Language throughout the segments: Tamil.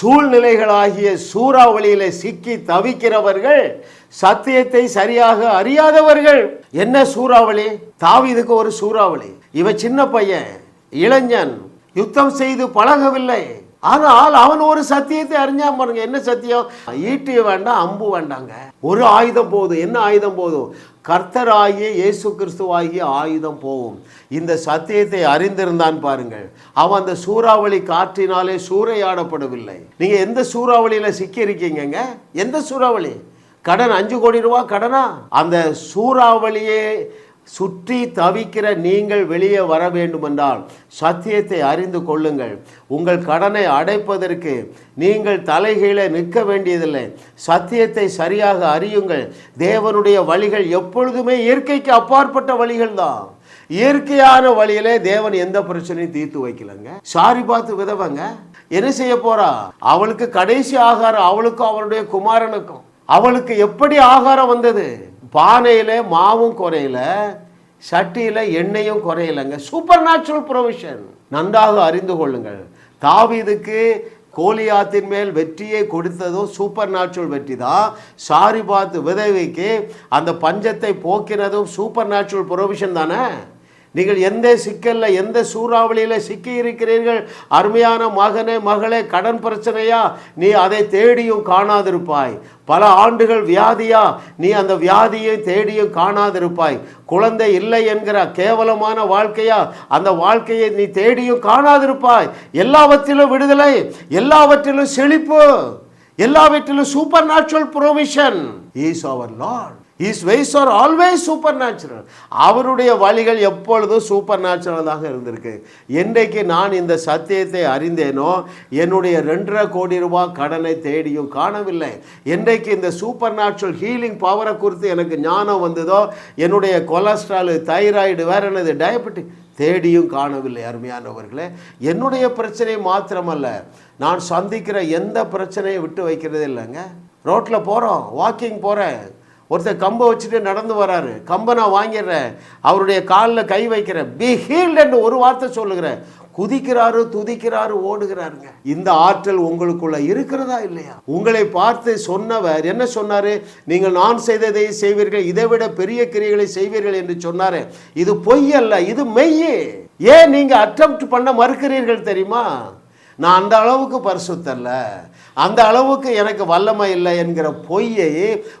சூழ்நிலைகளாகிய சூறாவளியில சிக்கி தவிக்கிறவர்கள் சத்தியத்தை சரியாக அறியாதவர்கள். என்ன சூறாவளி? தாவிதுக்கு ஒரு சூறாவளி. இவன் சின்ன பையன் இளைஞன் யுத்தம் செய்து பழகவில்லை. ஆனால் அவன் ஒரு சத்தியத்தை அறிஞ்சா பாருங்க. என்ன சத்தியம்? ஈட்டி வேண்டாம் அம்பு வேண்டாங்க. ஒரு ஆயுதம் போதும். என்ன ஆயுதம் போதும்? கர்த்தராகிய இயேசு கிறிஸ்துவாகிய ஆயுதம் போகும். இந்த சத்தியத்தை அறிந்திருந்தான் பாருங்கள். அவன் அந்த சூறாவளி காற்றினாலே சூறையாடப்படவில்லை. நீங்கள் எந்த சூறாவளியில் சிக்கி இருக்கீங்கங்க எந்த சூறாவளி? கடன் அஞ்சு கோடி ரூபா கடனா? அந்த சூறாவளியே சுற்றி தவிக்கிற நீங்கள் வெளியே வர வேண்டுமென்றால் சத்தியத்தை அறிந்து கொள்ளுங்கள். உங்கள் கடனை அடைப்பதற்கு நீங்கள் தலைகீழே நிற்க வேண்டியதில்லை. சத்தியத்தை சரியாக அறியுங்கள். தேவனுடைய வழிகள் எப்பொழுதுமே இயற்கைக்கு அப்பாற்பட்ட வழிகள் தான் இயற்கையான வழியிலே தேவன் எந்த பிரச்சனையும் தீர்த்து வைக்கலங்க. சாரி பார்த்து விதவங்க என்ன செய்ய போறா? அவளுக்கு கடைசி ஆகாரம் அவளுக்கும் அவளுடைய குமாரனுக்கும். அவளுக்கு எப்படி ஆகாரம் வந்தது? பானையில் மாவும் குறையில சட்டியில் எண்ணெயும் குறையலைங்க. சூப்பர் நேச்சுரல் ப்ரொவிஷன் நன்றாக அறிந்து கொள்ளுங்கள். தாவீதுக்கு கோலியாத்தின் மேல் வெற்றியை கொடுத்ததும் சூப்பர் நேச்சுரல் வெற்றி தான் சாரி பார்த்து விதவிக்கு அந்த பஞ்சத்தை போக்கினதும் சூப்பர் நேச்சுரல் ப்ரொவிஷன் தானே? நீங்கள் எந்த சிக்கலில் எந்த சூறாவளியில் சிக்கி இருக்கிறீர்கள்? அருமையான மகனே மகளே கடன் பிரச்சனையா? நீ அதை தேடியும் காணாதிருப்பாய். பல ஆண்டுகள் வியாதியா? நீ அந்த வியாதியை தேடியும் காணாதிருப்பாய். குழந்தை இல்லை என்கிற கேவலமான வாழ்க்கையா? அந்த வாழ்க்கையை நீ தேடியும் காணாதிருப்பாய். எல்லாவற்றிலும் விடுதலை எல்லாவற்றிலும் செழிப்பு எல்லாவற்றிலும் supernatural provision is our lord his ways are always supernatural அவருடைய வழிகள் எப்பொழுதும் சூப்பர் நேச்சுரலாக இருந்திருக்கு. என்றைக்கு நான் இந்த சத்தியத்தை அறிந்தேனோ என்னுடைய ரெண்டரை கோடி ரூபாய் கடனை தேடியும் காணவில்லை. என்றைக்கு இந்த சூப்பர் நேச்சுரல் ஹீலிங் பவரை குறித்து எனக்கு ஞானம் வந்ததோ என்னுடைய கொலஸ்ட்ரால் தைராய்டு வேற என்னது டயபெட்டிக் தேடியும் காணவில்லை அருமையானவர்களே. என்னுடைய பிரச்சனை மாத்திரமல்ல. நான் சந்திக்கிற எந்த பிரச்சனையும் விட்டு வைக்கிறது இல்லைங்க. ரோட்டில் போகிறோம் வாக்கிங் போகிறேன் ஒருத்தர் கம்பை வச்சுட்டு நடந்து வராரு. கம்பை நான் வாங்கிடுறேன். அவருடைய காலில் கை வைக்கிறேன். பி ஹீல்டு ஒரு வார்த்தை சொல்லுகிறேன். குதிக்கிறாரு துதிக்கிறாரு ஓடுகிறாருங்க. இந்த ஆற்றல் உங்களுக்குள்ள இருக்கிறதா இல்லையா? உங்களை பார்த்து சொன்னவர் என்ன சொன்னாரு? நீங்கள் நான் செய்ததை செய்வீர்கள். இதை விட பெரிய கிரியைகளை செய்வீர்கள் என்று சொன்னாரு. இது பொய் அல்ல இது மெய்யே ஏன் நீங்க அட்டம்ப்ட் பண்ண மறுக்கிறீர்கள் தெரியுமா? நான் அந்த அளவுக்கு பரிசுத்தல்ல. அந்த அளவுக்கு எனக்கு வல்லமை இல்லை என்கிற பொய்யை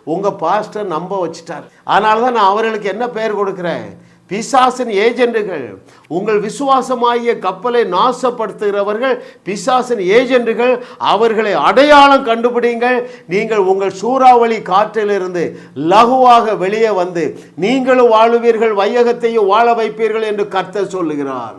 உங்கள் பாஸ்டர் நம்ப வச்சிட்டார். அதனால தான் நான் அவர்களுக்கு என்ன பெயர் கொடுக்குறேன்? பிசாசின் ஏஜெண்டுகள் உங்கள் விசுவாசமாகிய கப்பலை நாசப்படுத்துகிறவர்கள் பிசாசின் ஏஜெண்டுகள் அவர்களை அடையாளம் கண்டுபிடிங்கள். நீங்கள் உங்கள் சூறாவளி காற்றிலிருந்து லகுவாக வெளியே வந்து நீங்களும் வாழுவீர்கள் வையகத்தையும் வாழ வைப்பீர்கள் என்று கர்த்தர் சொல்லுகிறார்.